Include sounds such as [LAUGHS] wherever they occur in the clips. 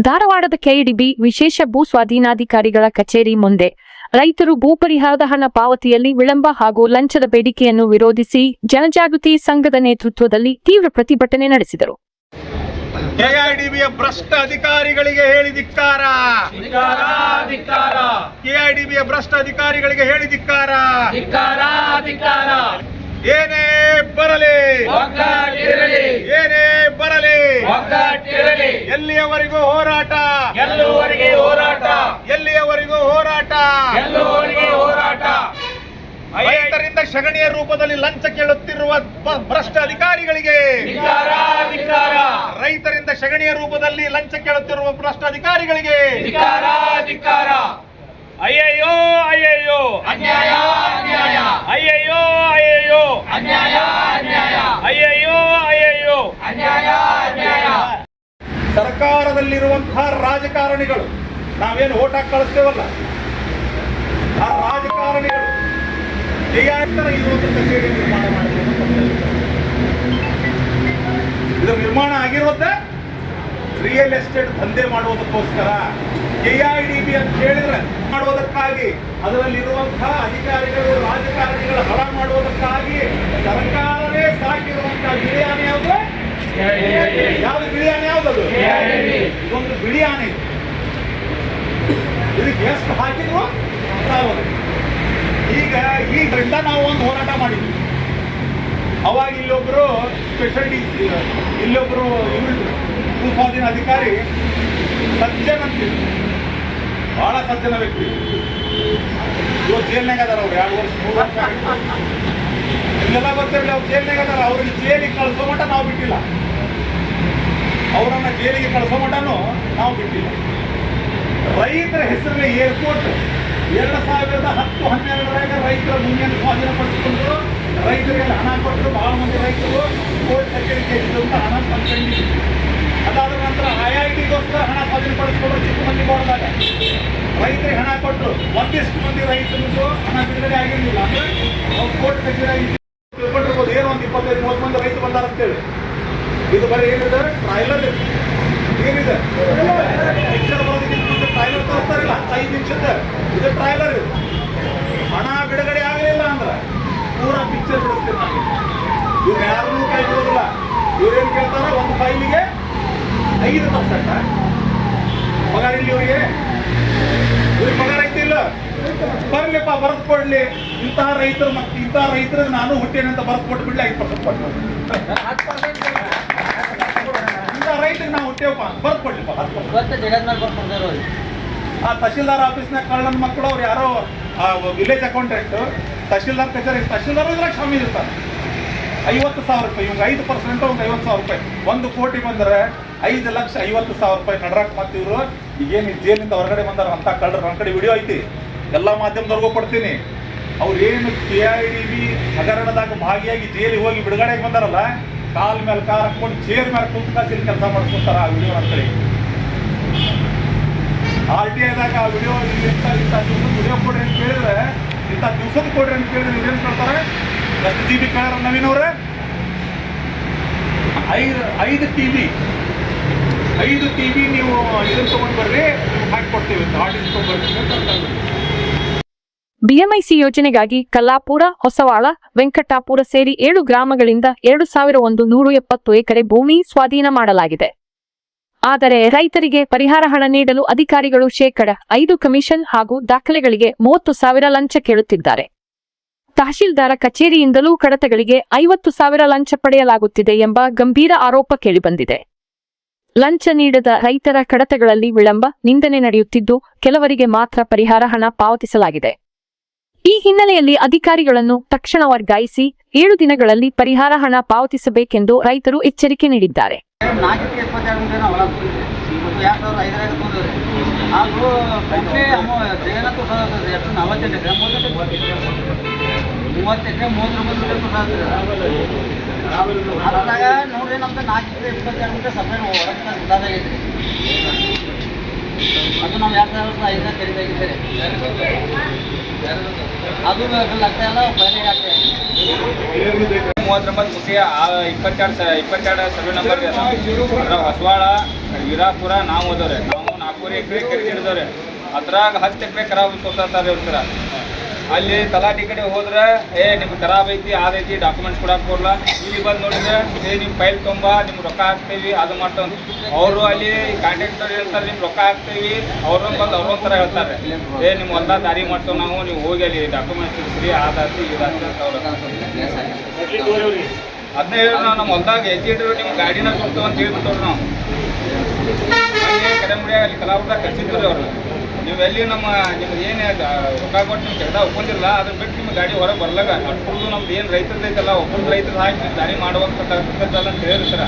ಧಾರವಾಡದ ಕೆಇಡಿಬಿ ವಿಶೇಷ ಭೂ ಸ್ವಾಧೀನಾಧಿಕಾರಿಗಳ ಕಚೇರಿ ಮುಂದೆ ರೈತರು ಭೂ ಪರಿಹಾರದ ಹಣ ಪಾವತಿಯಲ್ಲಿ ವಿಳಂಬ ಹಾಗೂ ಲಂಚದ ಬೇಡಿಕೆಯನ್ನು ವಿರೋಧಿಸಿ ಜನಜಾಗೃತಿ ಸಂಘದ ನೇತೃತ್ವದಲ್ಲಿ ತೀವ್ರ ಪ್ರತಿಭಟನೆ ನಡೆಸಿದರು. ಕೆಐಡಿಬಿಯ ಭ್ರಷ್ಟ ಅಧಿಕಾರಿಗಳಿಗೆ ಹೇಳಿ ಧಿಕ್ಕಾರ. ಕೆಐಡಿಬಿಯ ಭ್ರಷ್ಟ ಅಧಿಕಾರಿಗಳಿಗೆ ಹೇಳಿ ಧಿಕ್ಕಾರ. ಏನೇ ಬರಲಿ ಏನೇ ಬರಲಿ ಎಲ್ಲಿಯವರೆಗೂ ಹೋರಾಟ? ಎಲ್ಲುವರೆಗೆ ಹೋರಾಟ? ಎಲ್ಲಿಯವರೆಗೂ ಹೋರಾಟ? ಹೋರಾಟ? ರೈತರಿಂದ ಶಗಣಿಯ ರೂಪದಲ್ಲಿ ಲಂಚ ಕೇಳುತ್ತಿರುವ ಭ್ರಷ್ಟ ಅಧಿಕಾರಿಗಳಿಗೆ ರೈತರಿಂದ ಶಗಣಿಯ ರೂಪದಲ್ಲಿ ಲಂಚ ಕೇಳುತ್ತಿರುವ ಭ್ರಷ್ಟ ಅಧಿಕಾರಿಗಳಿಗೆ ಅಯ್ಯಯ್ಯೋ ಅಯ್ಯಯ್ಯೋ ಅನ್ಯಾಯ ಅನ್ಯಾಯ ಅಯ್ಯಯ್ಯೋ ಅಯ್ಯಯ್ಯೋ ಅನ್ಯಾಯ ಅನ್ಯಾಯ ಸರ್ಕಾರದಲ್ಲಿರುವಂತಹ ರಾಜಕಾರಣಿಗಳು, ನಾವೇನು ಓಟ್ ಹಾಕಿ ಕಳಿಸ್ತೇವಲ್ಲ? ಆ ರಾಜಕಾರಣಿಗಳು ಹೀಗಾಗ್ತಾರೆ ಈ ಒಂದು ನಿರ್ಮಾಣ ಮಾಡಿದ್ರು ಇದು ನಿರ್ಮಾಣ ಆಗಿರೋದೇ ರಿಯಲ್ ಎಸ್ಟೇಟ್ ದಂಧೆ ಮಾಡುವುದಕ್ಕೋಸ್ಕರ. ಕೆಐಡಿಬಿ ಅಂತ ಹೇಳಿದ್ರೆ ಮಾಡುವುದಕ್ಕಾಗಿ ಅದರಲ್ಲಿರುವಂತಹ ಅಧಿಕಾರಿಗಳು, ರಾಜಕಾರಣಿಗಳು ಹಣ ಮಾಡುವುದಕ್ಕಾಗಿ ಸರ್ಕಾರವೇ ಸಾಕಿರುವಂತಹ ಬಿಳಿಯಾನೆ ಯಾವುದು ಬಿಳಿ ಆನೆ ಯಾವ್ದದು? ಇದೊಂದು ಬಿಳಿ ಆನೆ ಇದು. ಇದಕ್ಕೆ ಎಷ್ಟು ಹಾಕಿದ್ರು. ಈಗ ಈಗರಿಂದ ನಾವು ಒಂದು ಹೋರಾಟ ಮಾಡಿದ್ವಿ. ಅವಾಗ ಇಲ್ಲೊಬ್ರು ಸ್ಪೆಷಲ್ ಡಿ ಇಲ್ಲೊಬ್ರು ಭೂಸ್ವಾಧೀನ ಅಧಿಕಾರಿ ಸಜ್ಜನ ಅಂತಿದ್ರು. ಬಹಳ ಸಜ್ಜನ ವ್ಯಕ್ತಿ. ಇವತ್ತು ಜೇಲ್ನಾಗ ಅದಾರ ಅವ್ರು, ಎರಡು ವರ್ಷ, ಮೂರು ವರ್ಷ ಇಲ್ಲೆಲ್ಲ ಬರ್ತಾರೆ ಅವ್ರು ಜೇಲ್ನಾಗ ಅದಾರ. ಅವ್ರಿಗೆ ಜೇಲಿಗೆ ಕಳ್ಸೋ ಮಟ್ಟ ನಾವು ಬಿಟ್ಟಿಲ್ಲ. ಅವರನ್ನ ಜೈಲಿಗೆ ಕಳಿಸೋ ಮಟ್ಟನೂ ನಾವು ಬಿಟ್ಟಿಲ್ಲ. ರೈತರ ಹೆಸರಿನ ಏರ್ಪೋರ್ಟ್ ಎರಡು ಸಾವಿರದ ಹತ್ತು ಹನ್ನೆರಡರಾಗ ರೈತರ ಭೂಮಿಯನ್ನು ಸ್ವಾಧೀನಪಡಿಸಿಕೊಂಡು ರೈತರಿಗೆ ಹಣ ಕೊಟ್ಟರು ಬಹಳ ಮಂದಿ ರೈತರು, ಕೋರ್ಟ್ ಕಚೇರಿಗೆ ಹಣ ತಂದ್ಕೊಂಡು ಅದಾದ ನಂತರ ಐ ಐ ಟಿಗೋಸ್ಕರ ಹಣ ಸ್ವಾಧೀನಪಡಿಸಿಕೊಂಡ್ರು ಚಿಕ್ಕ ಮಂದಿ ಬೋರ್ಡ್ದಾಗ ರೈತರಿಗೆ ಹಣ ಕೊಟ್ಟರು. ಒಂದಿಷ್ಟು ಮಂದಿ ರೈತರಿಗೂ ಹಣ ಬಿಡುಗಡೆ ಆಗಿರಲಿಲ್ಲ ಅಂದ್ರೆ ಅವ್ರು ಕೋರ್ಟ್ ಕಚೇರಿ ತಿಳ್ಕೊಂಡಿರ್ಬೋದು. ಏನೋ ಒಂದು ಇಪ್ಪತ್ತೈದು ಮೂವತ್ತು ಮಂದಿ ರೈತರು ಬಂದಾರ ಇದು ಬರೀ ಏನಿದೆ? ಟ್ರೈಲರ್ ಏನಿದೆ? ಪಿಕ್ಚರ್ ಬರೋದಕ್ಕೆ ಟ್ರೈಲರ್ ತೋರಿಸ್ತಾರಿಲ್ಲ, ಐದು ನಿಮಿಷದ ಇದು ಟ್ರೈಲರ್ ಇದು. ಹಣ ಬಿಡುಗಡೆ ಆಗಲಿಲ್ಲ ಅಂದ್ರೆ ಪೂರಾ ಪಿಕ್ಚರ್ ಬಿಡಿಸ್ತೀವಿ ಇವ್ರು ಯಾರನ್ನೂ ಕೈ ಬಿಡೋದಿಲ್ಲ ಇವ್ರೇನು ಕೇಳ್ತಾರ ಒಂದು ಫೈಲಿಗೆ ಐದು ಪರ್ಸೆಂಟ್ ಪಗಾರ ಇಲ್ಲಿ ಇವರಿಗೆ? ಇವ್ರಿಗೆ ಪಗಾರ ಐತಿ ಇಲ್ಲ? ಬರ್ಲಿಪ್ಪ ಬರೆದು ಕೊಡ್ಲಿ ಇಂತಹ ರೈತರು ಮತ್ತೆ ಇಂತಹ ರೈತರಿಗೆ ನಾನು ಹುಟ್ಟೇನಂತ ಬರೆದು ಕೊಟ್ಟು ಬಿಡ್ಲಿ ಐದು ಪರ್ಸೆಂಟ್ ಕೊಟ್ಟು ರೈತರಿಗೆ ನಾವು ಹುಟ್ಟೇವಪ್ಪ ಬರ್ದು ಕೊಡ್ಲಿಪ್ಪ ಆ ತಹಶೀಲ್ದಾರ್ ಆಫೀಸ್ನಾಗ ಕಳ್ಳನ ಮಕ್ಕಳು ಅವ್ರು ಯಾರೋ ವಿಲೇಜ್ ಅಕೌಂಟೆಂಟ್ ತಹಶೀಲ್ದಾರ್ ಕಚೇರಿ ತಹಶೀಲ್ದಾರ್ ಇದ್ರಾಗ ಶಾಮೀಲ್ ಇರ್ತಾರೆ. ಐವತ್ತು ಸಾವಿರ ರೂಪಾಯಿ ಇವಾಗ ಐದು ಪರ್ಸೆಂಟ್ ಒಂದು ಐವತ್ತು ಸಾವಿರ ರೂಪಾಯಿ. ಒಂದು ಕೋಟಿ ಬಂದರೆ ಐದು ಲಕ್ಷ ಐವತ್ತು ಸಾವಿರ ರೂಪಾಯಿ ನಡ್ರಾಕ್ ಮತ್ತೆ ಇವರು. ಈಗೇನು ಜೇಲಿಂದ ಹೊರಗಡೆ ಬಂದಾರ ಅಂತ ಕಳ್ಳರು ನನ್ನ ಕಡೆ ವಿಡಿಯೋ ಐತಿ. ಎಲ್ಲ ಮಾಧ್ಯಮದವ್ರಿಗೂ ಕೊಡ್ತೀನಿ. ಅವ್ರು ಏನು ಕೆ ಐ ಡಿ ಬಿ ಹಗರಣದಾಗ ಭಾಗಿಯಾಗಿ ಜೇಲಿಗೆ ಹೋಗಿ ಬಿಡುಗಡೆಗೆ ಬಂದಾರಲ್ಲ ಕಾಲ್ ಮೇಲೆ ಕಾರ್ ಹಾಕೊಂಡು ಚೇರ್ ಮೇಲೆ ಕುಂತ್ಕೊಂಡು ಕಾಸಿನ ಕೆಲಸ ಮಾಡಿಸ್ಕೊತಾರ ಆ ವಿಡಿಯೋ ಅಂತೇಳಿ. ಆರ್ ಟಿ ಐದಾಗ ಆ ವಿಡಿಯೋ ಇಂಥ ಇಂಥ ವಿಡಿಯೋ ಕೊಡ್ರಿ ಅಂತ ಕೇಳಿದ್ರೆ ಇಂಥ ದಿವಸದ ಕೊಡ್ರಿ ಅಂತ ಕೇಳಿದ್ರೆ ಇದೇನು ಕೇಳ್ತಾರೆ? ಎಷ್ಟು ಟಿ ವಿ ಕೇಳಾರ ನವೀನ್ ಅವ್ರೆ ಐದು ಐದು ಟಿ ವಿ, ಐದು ಟಿ ವಿ ನೀವು ಇದನ್ನು ತೊಗೊಂಡು ಬರ್ರಿ ಹಾಕಿ ಕೊಡ್ತೀವಿ ಅಂತ ಆರ್ಡಿಸ್ ತೊಗೊಂಡ್ಬರ್ರಿ ಅಂತ. ಬಿಎಂಐಸಿ ಯೋಜನೆಗಾಗಿ ಕಲ್ಲಾಪುರ, ಹೊಸವಾಳ, ವೆಂಕಟಾಪುರ ಸೇರಿ ಏಳು ಗ್ರಾಮಗಳಿಂದ ಎರಡು ಸಾವಿರ ಒಂದು ನೂರು ಎಪ್ಪತ್ತು ಎಕರೆ ಭೂಮಿ ಸ್ವಾಧೀನ ಮಾಡಲಾಗಿದೆ. ಆದರೆ ರೈತರಿಗೆ ಪರಿಹಾರ ಹಣ ನೀಡಲು ಅಧಿಕಾರಿಗಳು ಶೇಕಡ ಐದು ಕಮಿಷನ್ ಹಾಗೂ ದಾಖಲೆಗಳಿಗೆ ಮೂವತ್ತು ಸಾವಿರ ಲಂಚ ಕೇಳುತ್ತಿದ್ದಾರೆ. ತಹಶೀಲ್ದಾರ ಕಚೇರಿಯಿಂದಲೂ ಕಡತಗಳಿಗೆ ಐವತ್ತು ಸಾವಿರ ಲಂಚ ಪಡೆಯಲಾಗುತ್ತಿದೆ ಎಂಬ ಗಂಭೀರ ಆರೋಪ ಕೇಳಿಬಂದಿದೆ. ಲಂಚ ನೀಡದ ರೈತರ ಕಡತಗಳಲ್ಲಿ ವಿಳಂಬ, ನಿಂದನೆ ನಡೆಯುತ್ತಿದ್ದು, ಕೆಲವರಿಗೆ ಮಾತ್ರ ಪರಿಹಾರ ಹಣ ಪಾವತಿಸಲಾಗಿದೆ. ಈ ಹಿನ್ನೆಲೆಯಲ್ಲಿ ಅಧಿಕಾರಿಗಳನ್ನು ತಕ್ಷಣ ವರ್ಗಾಯಿಸಿ ಏಳು ದಿನಗಳಲ್ಲಿ ಪರಿಹಾರ ಹಣ ಪಾವತಿಸಬೇಕೆಂದು ರೈತರು ಎಚ್ಚರಿಕೆ ನೀಡಿದ್ದಾರೆ. ನೋಡ್ರಿ ನಮ್ದು ನಾಲ್ಕು ಇಪ್ಪತ್ತೆರಡು ಸಪ್ರೇಟ್ ಅದು ನಾವು ಎರಡು ಸಾವಿರದ ಖರೀದಾಗಿದ್ದೇವೆ ಅದು ಲಕ್ಷ ಎಲ್ಲ ಪೈಲೆ ಆಗ್ತದೆ ಮೂವತ್ತೊಂಬತ್ತು ಮುಸಿಯ ಇಪ್ಪತ್ತೆರಡು ಸ ಇಪ್ಪತ್ತೆರಡು ಸರ್ವೆ ನಂಬರ್ ಅದ್ರ ಹೊಸವಾಳ, ವಿರಾಪುರ, ನಾವು ಹೋದವ್ರೆ. ನಾವು ನಾಲ್ಕೂವರೆ ಎಕರೆ ಕೆರೆ ಹಿಡಿದವ್ರೆ ಅದ್ರಾಗ ಹತ್ತು ಎಕರೆ ಖರಾಬ್ ತೊಗೊತಾರೆ ಇರ್ತಾರ. ಅಲ್ಲಿ ತಲಾಟಿ ಕಡೆ ಹೋದ್ರೆ, ಏ, ನಿಮ್ಗೆ ಖರಾಬ್ ಐತಿ ಅದೈತಿ ಡಾಕ್ಯುಮೆಂಟ್ಸ್ ಕೊಡಕ್ಕೆ ಬರಲ್ಲ ಇಲ್ಲಿ ಬಂದು ನೋಡಿದ್ರೆ, ಏ ನಿಮ್ಮ ಫೈಲ್ ತುಂಬ, ನಿಮ್ಗೆ ರೊಕ್ಕ ಹಾಕ್ತೀವಿ, ಅದು ಮಾಡ್ತಾವ ಅವರು ಅಲ್ಲಿ ಕಾಂಟ್ರಾಕ್ಟರ್ ಹೇಳ್ತಾರೆ, ನಿಮ್ಗೆ ರೊಕ್ಕ ಹಾಕ್ತೀವಿ, ಅವ್ರನ್ನ ಬಂದು ಅವ್ರೊಂದು ಥರ ಹೇಳ್ತಾರೆ. ಏ ನಿಮ್ಮ ಒಂದ ದಾರಿ ಮಾಡ್ತೇವೆ ನಾವು, ನೀವು ಹೋಗಿ ಅಲ್ಲಿ ಡಾಕ್ಯುಮೆಂಟ್ಸ್ ಇರಿಸ್ರಿ ಅದಾಯ್ತು ಇದಾಯ್ತು ಅಂತ ಅದನ್ನೇ ಹೇಳಿ ನಾವು ನಮ್ಮ ಹೊಲ್ದಾಗ ಎಜ್ಜಿಟ್ರು ನಿಮ್ಮ ಗಾಡಿನ ಕೊಡ್ತೇವೆ ಅಂತ ಹೇಳ್ಬಿಟ್ಟವ್ರು ನಾವು. ಕಡೆ ಮುಡಿಯಾಗ ಅಲ್ಲಿ ಕಲಾವಿದ ಕಳಿಸಿದ್ರು ಅವ್ರು. ನೀವು ಎಲ್ಲಿ ನಮ್ಮ ನಿಮ್ಗೆ ಏನು ರೊಕ್ಕ ಕೊಟ್ಟು ನಿಮ್ಗೆ ಕೆಲಸ ಒಪ್ಪಂದಿಲ್ಲ ಅದನ್ನ ಬಿಟ್ಟು ನಿಮ್ಮ ಗಾಡಿ ಹೊರಗೆ ಬರಲಾಗ ಅಷ್ಟು ನಮ್ದು ಏನು ರೈತರದೈತಲ್ಲ ಒಬ್ಬರು ರೈತರು ಹಾಕಿ ದಾರಿ ಮಾಡುವಂಥದ್ದಲ್ಲ ಅಂತ ಹೇಳಿರ್ತಾರ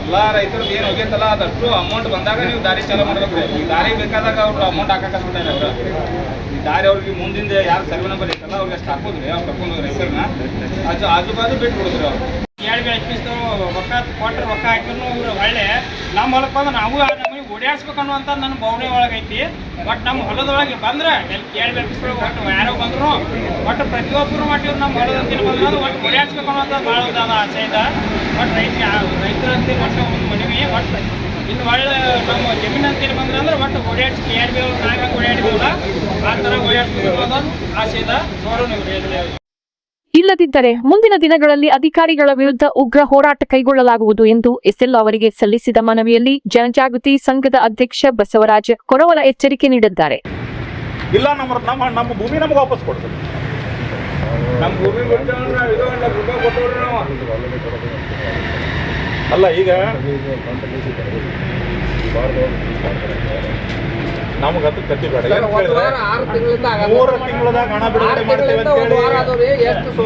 ಎಲ್ಲ ರೈತರದ್ದು ಏನು ಹೋಗೈತಲ್ಲ, ಅದಷ್ಟು ಅಮೌಂಟ್ ಬಂದಾಗ ನೀವು ದಾರಿ ಚಾಲೂ ಮಾಡ್ಬೇಕು. ಈ ದಾರಿ ಬೇಕಾದಾಗ ಅವ್ರು ಅಮೌಂಟ್ ಹಾಕಕ್ಕೆ ಅವ್ರು ಈ ದಾರಿ ಅವ್ರಿಗೆ ಮುಂದಿಂದ ಯಾರು ಸರ್ವೆ ನಂಬರ್ ಐತಲ್ಲ, ಅವ್ರಿಗೆ ಅಷ್ಟು ಹಾಕೋದ್ರಿ, ಅವ್ರು ಕರ್ಕೊಂಡು ರೈತರನ್ನ ಆಜು ಆಜು ಬಾಜು ಬಿಟ್ಟು ಬಿಡಿದ್ರು ಅವ್ರು. ಎರಡು ಎಪ್ಪಿಸ್ತರು ರೊಕ್ಕ ಕೊಟ್ಟರೆ ರೊಕ್ಕ ಹಾಕಿದ್ರು ಅವ್ರು ಒಳ್ಳೆ. ನಮ್ಮ ಹೊಲಕ್ಕೆ ಬಂದ್ರೆ ನಾವು ಓಡಾಡ್ಸ್ಬೇಕು ಅನ್ನುವಂಥ ನನ್ನ ಭಾವನೆ ಒಳಗೈತಿ. ಬಟ್ ನಮ್ಮ ಹೊಲದೊಳಗೆ ಬಂದ್ರೆ ಕೇಳಿ ಎಪ್ಪಿಸ್ಬೇಕು ಒಟ್ಟು ಯಾರೋ ಬಂದ್ರು, ಒಟ್ಟು ಪ್ರತಿಯೊಬ್ಬರು ಮಟ್ಟಿಗೆ ನಮ್ಮ ಹೊಲದ ಅಂತಿನ ಬಂದ್ರೆ ಒಟ್ಟು ಓಡಾಡ್ಸ್ಬೇಕು ಅನ್ನೋದು ಭಾಳ ಒಂದು ಆಸೆ ಇದೆ. ಬಟ್ ರೈತ ರೈತರ ಅಂತ ಒಟ್ಟು ಒಂದು ಮನವಿ, ಒಟ್ಟು ಇನ್ನು ಒಳ್ಳೆ ನಮ್ಮ ಜಮೀನು ಅಂತಿನ ಬಂದ್ರೆ ಅಂದ್ರೆ ಒಟ್ಟು ಓಡಾಡ್ಸಿ ಆರ್ ಬಿ ನಾಲ್ಕು ಆ ಥರ ಓಡಾಡ್ಸ್ಬೇಕು ಅನ್ನೋದು ಆಸೆ ಇದೆ. ನೋಡೋಣ ಇಲ್ಲದಿದ್ದರೆ ಮುಂದಿನ ದಿನಗಳಲ್ಲಿ ಅಧಿಕಾರಿಗಳ ವಿರುದ್ಧ ಉಗ್ರ ಹೋರಾಟ ಕೈಗೊಳ್ಳಲಾಗುವುದು ಎಂದು ಎಸ್ಎಲ್ ಅವರಿಗೆ ಸಲ್ಲಿಸಿದ ಮನವಿಯಲ್ಲಿ ಜನಜಾಗೃತಿ ಸಂಘದ ಅಧ್ಯಕ್ಷ ಬಸವರಾಜ ಕೊರವಲ ಎಚ್ಚರಿಕೆ ನೀಡಿದ್ದಾರೆ. ಇಲ್ಲ ನಮ್ಮ ನಮ್ಮ ನಮ್ಮ ಭೂಮಿ ನಮಗೆ ವಾಪಸ್ ನಮ್ಮ ಭೂಮಿ ಅಲ್ಲ ಈಗ ನಮ್ಗೆ ಅದು ಕತ್ತಿ ಬೇಡ ಮೂರು ತಿಂಗಳದಾಗ ಹಣ ಬಿಡುಗಡೆ ಮಾಡ್ತೇವೆ ಅಂತ ಹೇಳಿ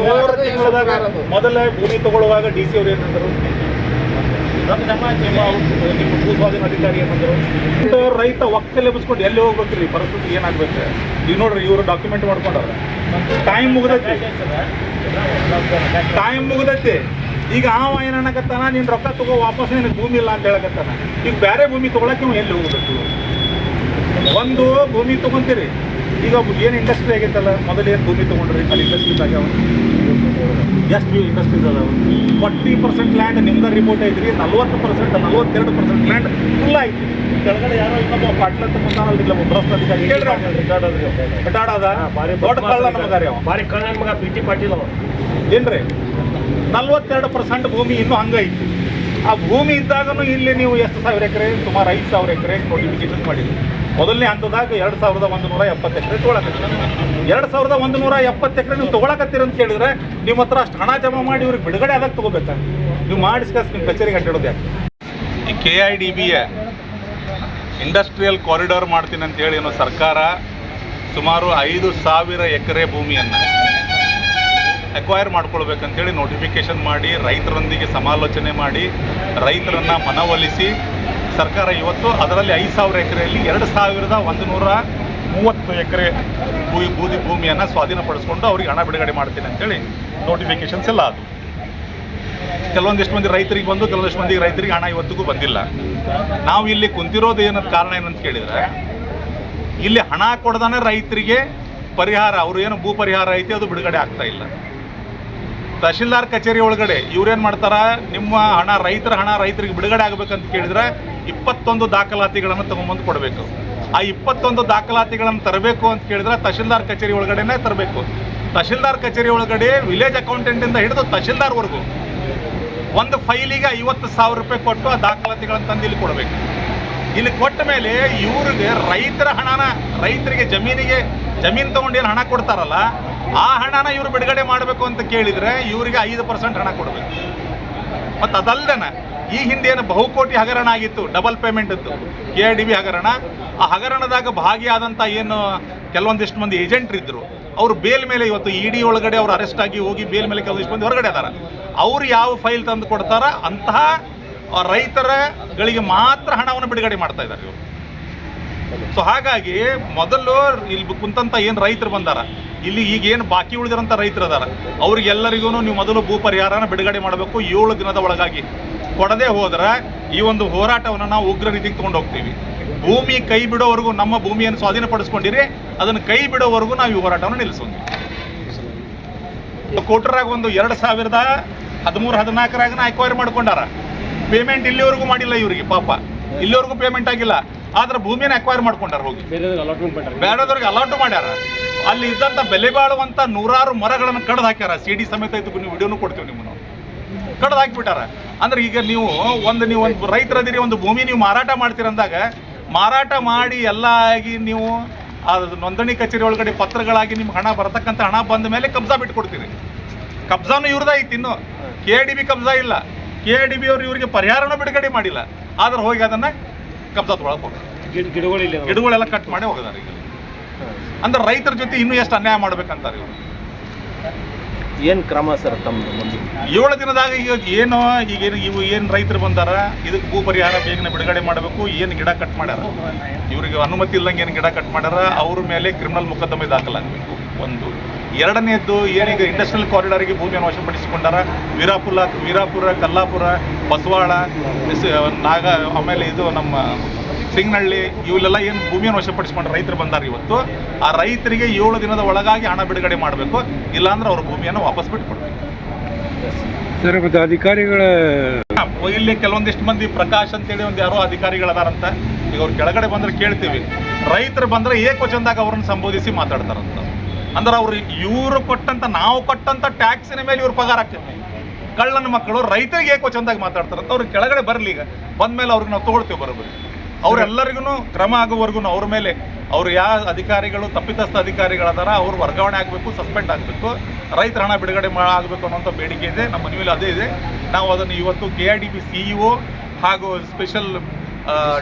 ಮೂರು ತಿಂಗಳದಾಗ ಮೊದಲ ಭೂಮಿ ತಗೊಳ್ಳುವಾಗ ಡಿ ಸಿ ಅವ್ರು ಏನಂದ್ರು ನಿಮ್ಮ ನಿಮ್ಮ ಭೂ ಸ್ವಾಧೀನ ಅಧಿಕಾರಿ ಏನಂದ್ರು ರೈತ ಒಕ್ಕಲ್ ಎಬ್ಬಿಸ್ಕೊಂಡು ಎಲ್ಲಿ ಹೋಗ್ಬೇಕ್ರಿ? ಪರಿಸ್ಥಿತಿ ಏನಾಗ್ಬೇಕು? ಈಗ ನೋಡ್ರಿ ಇವರು ಡಾಕ್ಯುಮೆಂಟ್ ಮಾಡ್ಕೊಂಡವ್ರ. ಟೈಮ್ ಮುಗ್ದೈತಿ. ಟೈಮ್ ಮುಗ್ದೈತಿ. ಈಗ ಅವ ಏನಕತ್ತಾನ ನಿನ್ ರೊಕ್ಕ ತಗೋ ವಾಪಸ್ ನಿನ್ ಭೂಮಿ ಇಲ್ಲ ಅಂತ ಹೇಳಕತ್ತಾನ. ಈಗ ಬೇರೆ ಭೂಮಿ ತಗೊಳಕ್ಕೆ ಎಲ್ಲಿ ಹೋಗ್ಬೇಕು? ಒಂದು ಭೂಮಿ ತಗೊಂತೀರಿ. ಈಗ ಏನು ಇಂಡಸ್ಟ್ರಿ ಆಗೈತಲ್ಲ ಮೊದಲು ಏನು ಭೂಮಿ ತಗೊಂಡ್ರಿ ಅಲ್ಲಿ ಇಂಡಸ್ಟ್ರೀಸ್ ಆಗ್ಯಾವ ಎಷ್ಟು ಇಂಡಸ್ಟ್ರೀಸ್ ಅದಾವ. ಫಾರ್ಟಿ ಪರ್ಸೆಂಟ್ ಲ್ಯಾಂಡ್ ನಿಮ್ದ ರಿಪೋರ್ಟ್ ಐತ್ರಿ ನಲ್ವತ್ತು ಪರ್ಸೆಂಟ್ ನಲ್ವತ್ತೆರಡು ಪರ್ಸೆಂಟ್ ಲ್ಯಾಂಡ್ ಫುಲ್ ಐತಿ ಕೆಳಗಡೆ ಯಾರೋ ಇನ್ನೊಬ್ಬ ಪಾಟ್ಲ ಅಂತ ಮುಂದಾನಲ್ಲ ಇಲ್ಲ ಭ್ರಷ್ಟ ಅಧಿಕಾರಿ. ಕಟಾಡದ ದೊಡ್ಡ ಕಳ್ಳ ನಮಗಾರಿ ಅವ. ಭಾರಿ ಕಳ್ಳ ನಮಗ ಪಿ ಟಿ ಪಾಟೀಲ್ ಅವ. ಏನ್ರಿ? ನಲ್ವತ್ತೆರಡು ಪರ್ಸೆಂಟ್ ಭೂಮಿ ಇನ್ನೂ ಹಂಗೈತಿ ಆ ಭೂಮಿ ಇದ್ದಾಗನು ಇಲ್ಲಿ ನೀವು ಎಷ್ಟು ಸಾವಿರ ಎಕರೆ? ಸುಮಾರು ಐದು ಸಾವಿರ ಎಕರೆ ನೋಟಿಫಿಕೇಶನ್ ಮಾಡಿದ್ರಿ ಮೊದಲನೇ ಹಂತದಾಗ ಎರಡು ಸಾವಿರದ ಒಂದು ನೂರ ಎಪ್ಪತ್ತು ಎಕರೆ ತೊಗೊಳಕತ್ತೀರ. ಎರಡು ಸಾವಿರದ ಒಂದು ನೂರ ಎಪ್ಪತ್ತು ಎಕರೆ ನೀವು ತೊಗೊಳಕತ್ತೀರ ಅಂತ ಹೇಳಿದ್ರೆ ನಿಮ್ಮ ಹತ್ರ ಅಷ್ಟು ಹಣ ಜಮಾ ಮಾಡಿ ಇವ್ರಿಗೆ ಬಿಡುಗಡೆ ಆದಾಗ ತೊಗೋಬೇಕಾ? ನೀವು ಮಾಡಿಸ್ಕಸ್ ನಿಮ್ಮ ಕಚೇರಿಗೆ ಅಡ್ಡಾಡೋದು ಯಾಕೆ? ಈ ಕೆ ಐ ಡಿ ಬಿಯ ಇಂಡಸ್ಟ್ರಿಯಲ್ ಕಾರಿಡಾರ್ ಮಾಡ್ತೀನಿ ಅಂತ ಹೇಳಿ ಏನೋ ಸರ್ಕಾರ ಸುಮಾರು ಐದು ಸಾವಿರ ಎಕರೆ ಭೂಮಿಯನ್ನು ಅಕ್ವೈರ್ ಮಾಡ್ಕೊಳ್ಬೇಕಂತೇಳಿ ನೋಟಿಫಿಕೇಶನ್ ಮಾಡಿ, ರೈತರೊಂದಿಗೆ ಸಮಾಲೋಚನೆ ಮಾಡಿ, ರೈತರನ್ನು ಮನವೊಲಿಸಿ, ಸರ್ಕಾರ ಇವತ್ತು ಅದರಲ್ಲಿ ಐದು ಸಾವಿರ ಎಕರೆಯಲ್ಲಿ ಎರಡು ಸಾವಿರದ ಒಂದು ನೂರ ಮೂವತ್ತು ಎಕರೆ ಭೂ, ಬೂದಿ ಭೂಮಿಯನ್ನು ಸ್ವಾಧೀನಪಡಿಸ್ಕೊಂಡು ಅವ್ರಿಗೆ ಹಣ ಬಿಡುಗಡೆ ಮಾಡ್ತೀನಿ ಅಂತೇಳಿ ನೋಟಿಫಿಕೇಶನ್ಸ್ ಎಲ್ಲ ಅದು ಕೆಲವೊಂದಿಷ್ಟು ಮಂದಿ ರೈತರಿಗೆ ಬಂದು, ಕೆಲವೊಂದಿಷ್ಟು ಮಂದಿಗೆ ರೈತರಿಗೆ ಹಣ ಇವತ್ತಿಗೂ ಬಂದಿಲ್ಲ. ನಾವು ಇಲ್ಲಿ ಕುಂತಿರೋದು ಏನಂತ ಕಾರಣ ಏನಂತ ಕೇಳಿದರೆ, ಇಲ್ಲಿ ಹಣ ಕೊಡದಾನೆ ರೈತರಿಗೆ ಪರಿಹಾರ, ಅವರು ಏನು ಭೂ ಪರಿಹಾರ ಐತೆ ಅದು ಬಿಡುಗಡೆ ಆಗ್ತಾ ಇಲ್ಲ. ತಹಶೀಲ್ದಾರ್ ಕಚೇರಿ ಒಳಗಡೆ ಇವ್ರೇನು ಮಾಡ್ತಾರೆ? ನಿಮ್ಮ ಹಣ, ರೈತರ ಹಣ ರೈತರಿಗೆ ಬಿಡುಗಡೆ ಆಗಬೇಕಂತ ಕೇಳಿದ್ರೆ ಇಪ್ಪತ್ತೊಂದು ದಾಖಲಾತಿಗಳನ್ನು ತಗೊಂಬಂದು ಕೊಡಬೇಕು. ಆ ಇಪ್ಪತ್ತೊಂದು ದಾಖಲಾತಿಗಳನ್ನು ತರಬೇಕು ಅಂತ ಕೇಳಿದ್ರೆ ತಹಶೀಲ್ದಾರ್ ಕಚೇರಿ ಒಳಗಡೆನೇ ತರಬೇಕು. ತಹಶೀಲ್ದಾರ್ ಕಚೇರಿ ಒಳಗಡೆ ವಿಲೇಜ್ ಅಕೌಂಟೆಂಟಿಂದ ಹಿಡಿದು ತಹಶೀಲ್ದಾರ್ವರೆಗೂ ಒಂದು ಫೈಲಿಗೆ ಐವತ್ತು ಸಾವಿರ ರೂಪಾಯಿ ಕೊಟ್ಟು ಆ ದಾಖಲಾತಿಗಳನ್ನು ತಂದು ಇಲ್ಲಿ ಕೊಡಬೇಕು. ಇಲ್ಲಿ ಕೊಟ್ಟ ಮೇಲೆ ಇವ್ರಿಗೆ ರೈತರ ಹಣನ, ರೈತರಿಗೆ ಜಮೀನಿಗೆ, ಜಮೀನು ತಗೊಂಡು ಏನು ಹಣ ಕೊಡ್ತಾರಲ್ಲ ಆ ಹಣನ ಇವರು ಬಿಡುಗಡೆ ಮಾಡಬೇಕು ಅಂತ ಕೇಳಿದರೆ ಇವರಿಗೆ ಐದು ಪರ್ಸೆಂಟ್ ಹಣ ಕೊಡಬೇಕು. ಮತ್ತು ಅದಲ್ಲದೆ ಈ ಹಿಂದೆ ಏನು ಬಹುಕೋಟಿ ಹಗರಣ ಆಗಿತ್ತು ಡಬಲ್ ಪೇಮೆಂಟ್ ಇತ್ತು ಕೆ ಡಿ ಬಿ ಹಗರಣ. ಆ ಹಗರಣದಾಗ ಭಾಗಿಯಾದಂಥ ಏನು ಕೆಲವೊಂದಿಷ್ಟು ಮಂದಿ ಏಜೆಂಟ್ರು ಇದ್ದರು ಅವರು ಬೇಲ್ ಮೇಲೆ ಇವತ್ತು ಇ ಡಿ ಒಳಗಡೆ ಅವರು ಅರೆಸ್ಟ್ ಆಗಿ ಹೋಗಿ ಬೇಲ್ ಮೇಲೆ ಕೆಲವೊಂದಿಷ್ಟು ಮಂದಿ ಹೊರಗಡೆ ಅದಾರ. ಅವ್ರು ಯಾವ ಫೈಲ್ ತಂದು ಕೊಡ್ತಾರ, ಅಂತಹ ರೈತರಗಳಿಗೆ ಮಾತ್ರ ಹಣವನ್ನು ಬಿಡುಗಡೆ ಮಾಡ್ತಾ ಇದ್ದಾರೆ ಇವರು. ಸೊ ಹಾಗಾಗಿ ಮೊದಲು ಇಲ್ಲಿ ಕುಂತಂತ ಏನು ರೈತರು ಬಂದಾರ ಇಲ್ಲಿ ಈಗ ಏನು ಬಾಕಿ ಉಳಿದಿರೋಂಥ ರೈತರು ಅದಾರ. ಅವ್ರಿಗೆಲ್ಲರಿಗೂ ನೀವು ಮೊದಲು ಭೂ ಪರಿಹಾರನ ಬಿಡುಗಡೆ ಮಾಡಬೇಕು. ಏಳು ದಿನದ ಒಳಗಾಗಿ ಕೊಡದೆ ಹೋದ್ರೆ ಈ ಒಂದು ಹೋರಾಟವನ್ನು ನಾವು ಉಗ್ರ ರೀತಿಗೆ ತಗೊಂಡು ಹೋಗ್ತೀವಿ ಭೂಮಿ ಕೈ ಬಿಡೋವರೆಗೂ ನಮ್ಮ ಭೂಮಿಯನ್ನು ಸ್ವಾಧೀನಪಡಿಸ್ಕೊಂಡಿರಿ, ಅದನ್ನು ಕೈ ಬಿಡೋವರೆಗೂ ನಾವು ಈ ಹೋರಾಟವನ್ನು ನಿಲ್ಲಿಸೋದು ಕೋಟ್ರಾಗ ಒಂದು ಎರಡು ಸಾವಿರದ ಹದಿಮೂರು, ಹದಿನಾಲ್ಕರಾಗನ ಎಕ್ವೈರ್ ಮಾಡ್ಕೊಂಡಾರ. ಪೇಮೆಂಟ್ ಇಲ್ಲಿವರೆಗೂ ಮಾಡಿಲ್ಲ ಇವರಿಗೆ, ಪಾಪ. ಇಲ್ಲಿವರೆಗೂ ಪೇಮೆಂಟ್ ಆಗಿಲ್ಲ. ಆದ್ರೆ ಭೂಮಿನ ಅಕ್ವೈರ್ ಮಾಡ್ಕೊಂಡಾರ ಹೋಗಿ. ಬೇರೆದವ್ರಿಗೆ ಅಲಾಟ್ ಮಾಡ್ಯಾರ. ಅಲ್ಲಿ ಇದ್ದಂಥ ಬೆಲೆ ಬಾಳುವಂಥ ನೂರಾರು ಮರಗಳನ್ನು ಕಡ್ದು ಹಾಕ್ಯಾರ. ಸಿ ಡಿ ಸಮೇತ ಇದ್ದು ನೀವು ವಿಡಿಯೋನು ಕೊಡ್ತೀವಿ ನಿಮ್ಮನ್ನು. ಕಡ್ದು ಹಾಕ್ಬಿಟ್ಟಾರ. ಅಂದ್ರೆ ಈಗ ನೀವು ಒಂದು ನೀವು ಒಂದು ರೈತರದಿರಿ ಒಂದು ಭೂಮಿ ನೀವು ಮಾರಾಟ ಮಾಡ್ತೀರಂದಾಗ ಮಾರಾಟ ಮಾಡಿ ಎಲ್ಲ ಆಗಿ ನೀವು ಅದು ನೋಂದಣಿ ಕಚೇರಿ ಒಳಗಡೆ ಪತ್ರಗಳಾಗಿ ನಿಮ್ಗೆ ಹಣ ಬರತಕ್ಕಂಥ ಹಣ ಬಂದ ಮೇಲೆ ಕಬ್ಜಾ ಬಿಟ್ಕೊಡ್ತೀರಿ. ಕಬ್ಜಾನು ಇವ್ರದೇ ಐತಿ ಇನ್ನು. ಕೆ ಡಿ ಬಿ ಕಬ್ಜಾ ಇಲ್ಲ. ಕೆ ಡಿ ಬಿ ಅವ್ರು ಇವರಿಗೆ ಪರಿಹಾರನೂ ಬಿಡುಗಡೆ ಮಾಡಿಲ್ಲ. ಆದ್ರೆ ಹೋಗಿ ಅದನ್ನ ಕಬ್ಜಾ ತೊಗೊಳಕ್ ಹೋಗ್ತಾರೆ. ಗಿಡ ಗಿಡಗಳಿಲ್ಲ. ಗಿಡಗಳೆಲ್ಲ ಕಟ್ ಮಾಡಿ ಹೋಗಿದ್ದಾರೆ ಈಗ ಅಂದ್ರೆ ರೈತರ ಜೊತೆ ಇನ್ನೂ ಎಷ್ಟು ಅನ್ಯಾಯ ಮಾಡ್ಬೇಕಂತಾರೆ ಇವರು. ಏನು ಕ್ರಮ ಸರ್ ತಮ್ಮದು ಮುಂದೆ? ಏಳು ದಿನದಾಗ ಈಗ ಏನು ಈಗ ಏನು ಇವು ಏನು ರೈತರು ಬಂದಾರ ಇದಕ್ಕೆ ಭೂ ಪರಿಹಾರ ಬೇಗನೆ ಬಿಡುಗಡೆ ಮಾಡಬೇಕು ಏನು ಗಿಡ ಕಟ್ ಮಾಡ್ಯಾರ. ಇವರಿಗೆ ಅನುಮತಿ ಇಲ್ಲಂಗೆ ಏನು ಗಿಡ ಕಟ್ ಮಾಡ್ಯಾರ ಅವ್ರ ಮೇಲೆ ಕ್ರಿಮಿನಲ್ ಮೊಕದ್ದಮೆ ದಾಖಲಾಗಬೇಕು. ಒಂದು. ಎರಡನೇದ್ದು ಏನೀಗ ಇಂಡಸ್ಟ್ರಿಯಲ್ ಕಾರಿಡಾರಿಗೆ ಭೂಮಿಯನ್ನು ವಶಪಡಿಸಿಕೊಂಡಾರ ವೀರಾಪುರ ವೀರಾಪುರ ಕಲ್ಲಾಪುರ ಬಸವಾಳ ನಾಗ ಆಮೇಲೆ ಇದು ನಮ್ಮ ಸಿಂಗ್ನಳ್ಳಿ ಇವೆಲ್ಲ ಏನು ಭೂಮಿಯನ್ನು ವಶಪಡಿಸಿಕೊಂಡು ರೈತರು ಬಂದಾರ ಇವತ್ತು. ಆ ರೈತರಿಗೆ ಏಳು ದಿನದ ಒಳಗಾಗಿ ಹಣ ಬಿಡುಗಡೆ ಮಾಡಬೇಕು. ಇಲ್ಲಾಂದ್ರೆ ಅವ್ರ ಭೂಮಿಯನ್ನು ವಾಪಸ್ ಬಿಟ್ಕೊಡ್ಬೇಕು ಸರ್ ಮತ್ತು ಅಧಿಕಾರಿಗಳ ಇಲ್ಲಿ ಕೆಲವೊಂದಿಷ್ಟು ಮಂದಿ ಪ್ರಕಾಶ್ ಅಂತೇಳಿ ಒಂದು ಯಾರೋ ಅಧಿಕಾರಿಗಳದಾರಂತ. ಈಗ ಅವ್ರು ಕೆಳಗಡೆ ಬಂದ್ರೆ ಕೇಳ್ತೀವಿ. ರೈತರು ಬಂದ್ರೆ ಏಕವಚನದಾಗ ಅವ್ರನ್ನ ಸಂಬೋಧಿಸಿ ಮಾತಾಡ್ತಾರಂತ. ಅಂದ್ರೆ ಅವ್ರು ಇವರು ಕೊಟ್ಟಂತ, ನಾವು ಕೊಟ್ಟಂತ ಟ್ಯಾಕ್ಸಿನ ಮೇಲೆ ಇವ್ರು ಪಗಾರ ಆಗ್ತೈತಿ ಕಳ್ಳನ ಮಕ್ಕಳು ರೈತರಿಗೆ ಏಕೋ ಚಂದಾಗಿ ಮಾತಾಡ್ತಾರೆ. ಅಂತ ಅವ್ರು ಕೆಳಗಡೆ ಬರಲಿ ಈಗ. ಬಂದ್ಮೇಲೆ ಅವ್ರಿಗೆ ನಾವು ತಗೊಳ್ತೀವಿ ಬರೋಬ್ಬರಿ. ಅವರೆಲ್ಲರಿಗೂ ಕ್ರಮ ಆಗುವವರೆಗೂ ಅವ್ರ ಮೇಲೆ ಅವ್ರು ಯಾವ ಅಧಿಕಾರಿಗಳು, ತಪ್ಪಿತಸ್ಥ ಅಧಿಕಾರಿಗಳದಾರ, ಅವ್ರು ವರ್ಗಾವಣೆ ಆಗಬೇಕು ಸಸ್ಪೆಂಡ್ ಆಗಬೇಕು. ರೈತರ ಹಣ ಬಿಡುಗಡೆ ಆಗಬೇಕು ಅನ್ನೋಂಥ ಬೇಡಿಕೆ ಇದೆ. ನಮ್ಮ ಮನವಿಯಲ್ಲಿ ಅದೇ ಇದೆ. ನಾವು ಅದನ್ನು ಇವತ್ತು K R D B CEO ಹಾಗೂ ಸ್ಪೆಷಲ್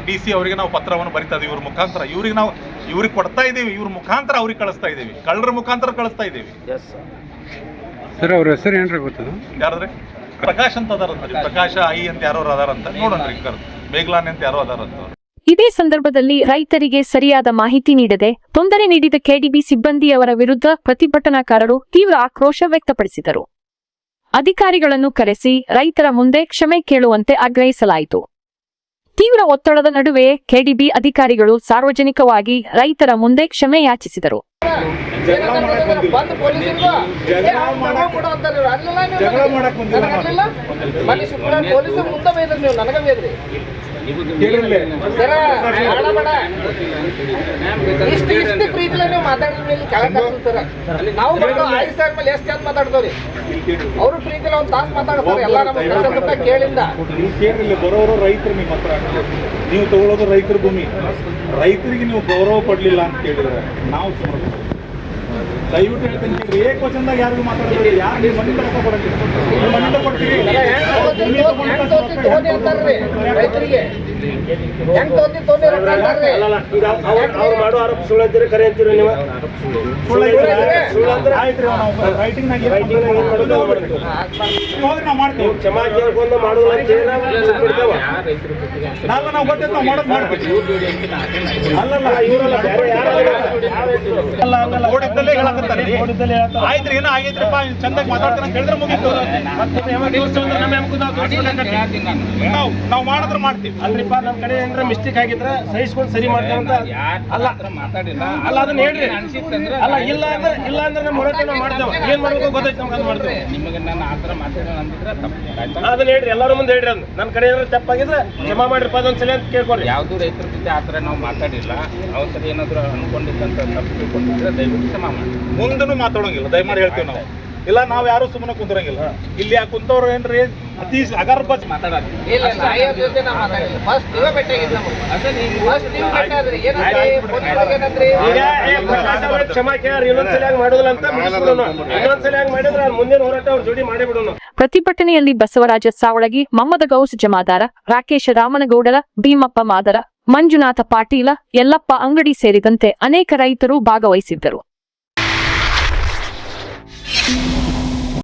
ಡಿ ಸಿ ಅವರಿಗೆ ನಾವು ಪತ್ರವನ್ನು ಬರಿತಾ ಇದ್ದೀವಿ ಇವ್ರ ಮುಖಾಂತರ. ಇವ್ರಿಗೆ ನಾವು ಇವ್ರಿಗೆ ಕೊಡ್ತಾ ಇದ್ದೀವಿ ಇವ್ರ ಮುಖಾಂತರ ಅವ್ರಿಗೆ ಕಳಿಸ್ತಾ ಇದ್ದೀವಿ ಕಳ್ಳರ ಮುಖಾಂತರ ಕಳಿಸ್ತಾ ಇದ್ದೀವಿ ಎಸ್ ಸರ್ ಸರ್ ಅವ್ರ ಹೆಸರು ಏನ್ರಿ ಗೊತ್ತದ ಯಾರಾದ್ರೆ? ಪ್ರಕಾಶ್ ಅಂತ ಅದಾರಂತ ಪ್ರಕಾಶ ಐ ಅಂತ ಯಾರೋ ಅದಾರಂತ ರೀ ಕರ್ ಬೇಗ್ಲಾನ್ ಅಂತ ಯಾರೋ ಅದಾರಂತ. ಇದೇ ಸಂದರ್ಭದಲ್ಲಿ ರೈತರಿಗೆ ಸರಿಯಾದ ಮಾಹಿತಿ ನೀಡದೆ ತೊಂದರೆ ನೀಡಿದ ಕೆಡಿಬಿ ಸಿಬ್ಬಂದಿಯವರ ವಿರುದ್ಧ ಪ್ರತಿಭಟನಾಕಾರರು ತೀವ್ರ ಆಕ್ರೋಶ ವ್ಯಕ್ತಪಡಿಸಿದರು. ಅಧಿಕಾರಿಗಳನ್ನು ಕರೆಸಿ ರೈತರ ಮುಂದೆ ಕ್ಷಮೆ ಕೇಳುವಂತೆ ಆಗ್ರಹಿಸಲಾಯಿತು. ತೀವ್ರ ಒತ್ತಡದ ನಡುವೆ ಕೆಡಿಬಿ ಅಧಿಕಾರಿಗಳು ಸಾರ್ವಜನಿಕವಾಗಿ ರೈತರ ಮುಂದೆ ಕ್ಷಮೆ ಯಾಚಿಸಿದರು ಇಷ್ಟು ಇಷ್ಟು ಪ್ರೀತಿಲ ನೀವು ಮಾತಾಡಿದ ಮೇಲೆ ಕೆಳಗೆ ನಾವು ಬಂದು ಐದು ಸಾವಿರ ಮೇಲೆ ಎಷ್ಟು ಅಂತ ಮಾತಾಡ್ತೇವ್ರಿ ಅವರು ಪ್ರೀತಿಲ ಒಂದು ತಾಸು ಮಾತಾಡ್ತಾರೆ ಎಲ್ಲ ನಮ್ಮ ಕೇಳಿಂದ. ಕೇಳಿಲ್ಲ ಬರೋರು ರೈತರು ನಿಮ್ಮ ಹತ್ರ ನೀವು ತಗೊಳ್ಳೋದು ರೈತರ ಭೂಮಿ. ರೈತರಿಗೆ ನೀವು ಗೌರವ ಕೊಡ್ಲಿಲ್ಲ ಅಂತ ಕೇಳಿದ್ರೆ ನಾವು ದಯವಿಟ್ಟು ಹೇಳ್ತೀನಿ ಏಕವಚನದಾಗ ಯಾರಿಗೂ ಯಾರು ನೀವು ಕೊಡಕ್ಕೆ ಕೊಡ್ತೀವಿ ಭೂಮಿ ಅವ್ರು ಮಾಡೋ ಆರೋಪ ಸುಳ್ಳು ಅಂತೀರಿ ಕರೆ ಅಂತೀರಿ ನೀವು ಸುಳ್ಳು ಅಂದ್ರೆ ಆಯ್ತ್ರಿ ನಾವು ನಾಗ ಏನ್ ಮಾಡ್ತೀವಿ? ಹೋದ್ರೆ ನಾವು ಮಾಡ್ತೀವಿ ಕ್ಷಮಾ ಕೇಳ್ಕೊಂಡು ಮಾಡೋದಿಲ್ಲ ಅಂತ ಹೇಳಿ ನಾವು ಬಿಡ್ತೇವ. ನಾಲ್ಲ ನಾವು ಗೊತ್ತೈತೆ ನಾವು ಮಾಡೋದು ಮಾಡ್ತೀವಿ ಅಲ್ಲಲ್ಲ ಇವರಲ್ಲ ಬೇರೆ ಯಾರು ಅಲ್ಲ ಅಲ್ಲ ಹೇಳಕತ್ತಾರೆ ಆಯ್ತ್ರಿ ಏನೋ ಆಗೈತ್ರಿಪ್ಪ ಚಂದಾಗಿ ಮಾತಾಡ್ತಾನೆ ಅಂತ ಹೇಳಿದ್ರೆ ಮುಗೀತು. ನಾವು ನಾವು ಮಾಡಿದ್ರೆ ಮಾಡ್ತೀವಿ. ಅಲ್ರಿಪ್ಪ ನಮ್ಮ ಕಡೆ ಏನಾರ ಮಿಸ್ಟೇಕ್ ಆಗಿದ್ರೆ ಸಹಿಸ್ಕೊಂಡು ಸರಿ ಮಾಡ್ತೇವೆ ಅಂತ ಅಲ್ಲ. ಮಾತಾಡಿಲ್ಲ. ಅಲ್ಲ ಅದನ್ನ ಹೇಳ್ರಿ. ಅಲ್ಲ ಇಲ್ಲ ಅಂದ್ರೆ ಇಲ್ಲ ಅಂದ್ರೆ ನಮ್ಮ ಹೋರಾಟ ನಾವು ಮಾಡ್ತೇವೆ. ಏನ್ ಮಾಡ್ಬೇಕು ಗೊತ್ತಾಯ್ತು ನಮ್ಗೆ ಅದು ಮಾಡ್ತೇವೆ. ನಿಮಗೆ ನಾನು ಆ ಥರ ಮಾತಾಡೋಣ ಅದನ್ನ ಹೇಳ್ರಿ ಎಲ್ಲರ ಮುಂದೆ ಹೇಳ್ರಿ ಅದನ್ನ. ನನ್ನ ಕಡೆ ಏನಾದ್ರು ತಪ್ಪಾಗಿದ್ರೆ ಜಮಾ ಮಾಡಿರಪ್ಪ ಅದೊಂದ್ಸಲ ಅಂತ ಕೇಳ್ಕೊಳ್ರಿ ಯಾವ್ದು ರೈತರ ಜೊತೆ ಆ ಥರ ನಾವು ಮಾತಾಡಿಲ್ಲ. ಅವ್ರ ಸರಿ ಏನಾದ್ರೂ ಅನ್ಕೊಂಡಿದ್ದಂತ ತಪ್ಪು ತಿಳ್ಕೊಂಡಿದ್ರೆ ದಯವಿಟ್ಟು ಕ್ಷಮಾ ಮಾಡಿ. ಮುಂದೂ ಮಾತಾಡೋಂಗಿಲ್ಲ ದಯಮಾಡಿ ಹೇಳ್ತೀವಿ ನಾವು. ಇಲ್ಲ ನಾವು ಯಾರು ಸುಮ್ಮನೆ ಕುಂದ್ರಂಗಿಲ್ಲ. ಇಲ್ಲಿ ಯಾಕೆ ಕುಂತವ್ರು ಏನ್ರಿ ಅತಿ ಅಗರ್ಭ ಪ್ರತಿಭಟನೆಯಲ್ಲಿ ಬಸವರಾಜ ಸಾವಳಗಿ ಮಮ್ಮದ ಗೌಸ್ ಜಮಾದಾರ ರಾಕೇಶ ರಾಮನಗೌಡರ ಭೀಮಪ್ಪ ಮಾದರ ಮಂಜುನಾಥ ಪಾಟೀಲ ಯಲ್ಲಪ್ಪ ಅಂಗಡಿ ಸೇರಿದಂತೆ ಅನೇಕ ರೈತರು ಭಾಗವಹಿಸಿದ್ದರು. you [LAUGHS]